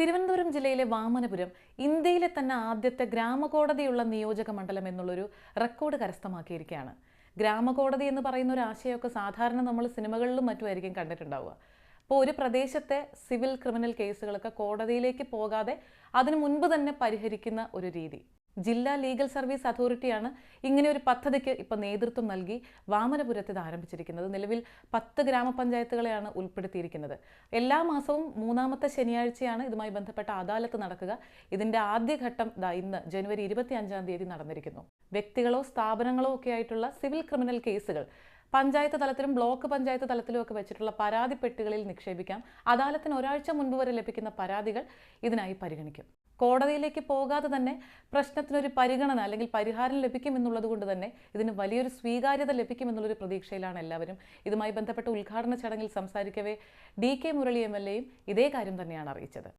തിരുവനന്തപുരം ജില്ലയിലെ വാമനപുരം ഇന്ത്യയിലെ തന്നെ ആദ്യത്തെ ഗ്രാമകോടതിയുള്ള നിയോജക മണ്ഡലം എന്നുള്ളൊരു റെക്കോർഡ് കരസ്ഥമാക്കിയിരിക്കുകയാണ്. ഗ്രാമകോടതി എന്ന് പറയുന്ന ഒരു ആശയമൊക്കെ സാധാരണ നമ്മൾ സിനിമകളിലും മറ്റുമായിരിക്കും കണ്ടിട്ടുണ്ടാവുക. അപ്പോൾ ഒരു പ്രദേശത്തെ സിവിൽ ക്രിമിനൽ കേസുകളൊക്കെ കോടതിയിലേക്ക് പോകാതെ അതിനു മുൻപ് തന്നെ പരിഹരിക്കുന്ന ഒരു രീതി. ജില്ലാ ലീഗൽ സർവീസ് അതോറിറ്റിയാണ് ഇങ്ങനെ ഒരു പദ്ധതിക്ക് ഇപ്പോൾ നേതൃത്വം നൽകി വാമനപുരത്ത് ഇത് ആരംഭിച്ചിരിക്കുന്നത്. നിലവിൽ പത്ത് ഗ്രാമപഞ്ചായത്തുകളെയാണ് ഉൾപ്പെടുത്തിയിരിക്കുന്നത്. എല്ലാ മാസവും മൂന്നാമത്തെ ശനിയാഴ്ചയാണ് ഇതുമായി ബന്ധപ്പെട്ട അദാലത്ത് നടക്കുക. ഇതിന്റെ ആദ്യഘട്ടം ദാ ഇന്ന് ജനുവരി ഇരുപത്തി അഞ്ചാം തീയതി നടന്നിരിക്കുന്നു. വ്യക്തികളോ സ്ഥാപനങ്ങളോ ഒക്കെ ആയിട്ടുള്ള സിവിൽ ക്രിമിനൽ കേസുകൾ പഞ്ചായത്ത് തലത്തിലും ബ്ലോക്ക് പഞ്ചായത്ത് തലത്തിലും ഒക്കെ വെച്ചിട്ടുള്ള പരാതി പെട്ടികളിൽ നിക്ഷേപിക്കാം. അദാലത്തിന് ഒരാഴ്ച മുൻപ് വരെ ലഭിക്കുന്ന പരാതികൾ ഇതിനായി പരിഗണിക്കും. കോടതിയിലേക്ക് പോകാതെ തന്നെ പ്രശ്നത്തിനൊരു പരിഗണന അല്ലെങ്കിൽ പരിഹാരം ലഭിക്കുമെന്നുള്ളത് കൊണ്ട് തന്നെ ഇതിന് വലിയൊരു സ്വീകാര്യത ലഭിക്കുമെന്നുള്ളൊരു പ്രതീക്ഷയിലാണ് എല്ലാവരും. ഇതുമായി ബന്ധപ്പെട്ട ഉദ്ഘാടന ചടങ്ങിൽ സംസാരിക്കവേ D K Murali M L എയും ഇതേ കാര്യം തന്നെയാണ് അറിയിച്ചത്.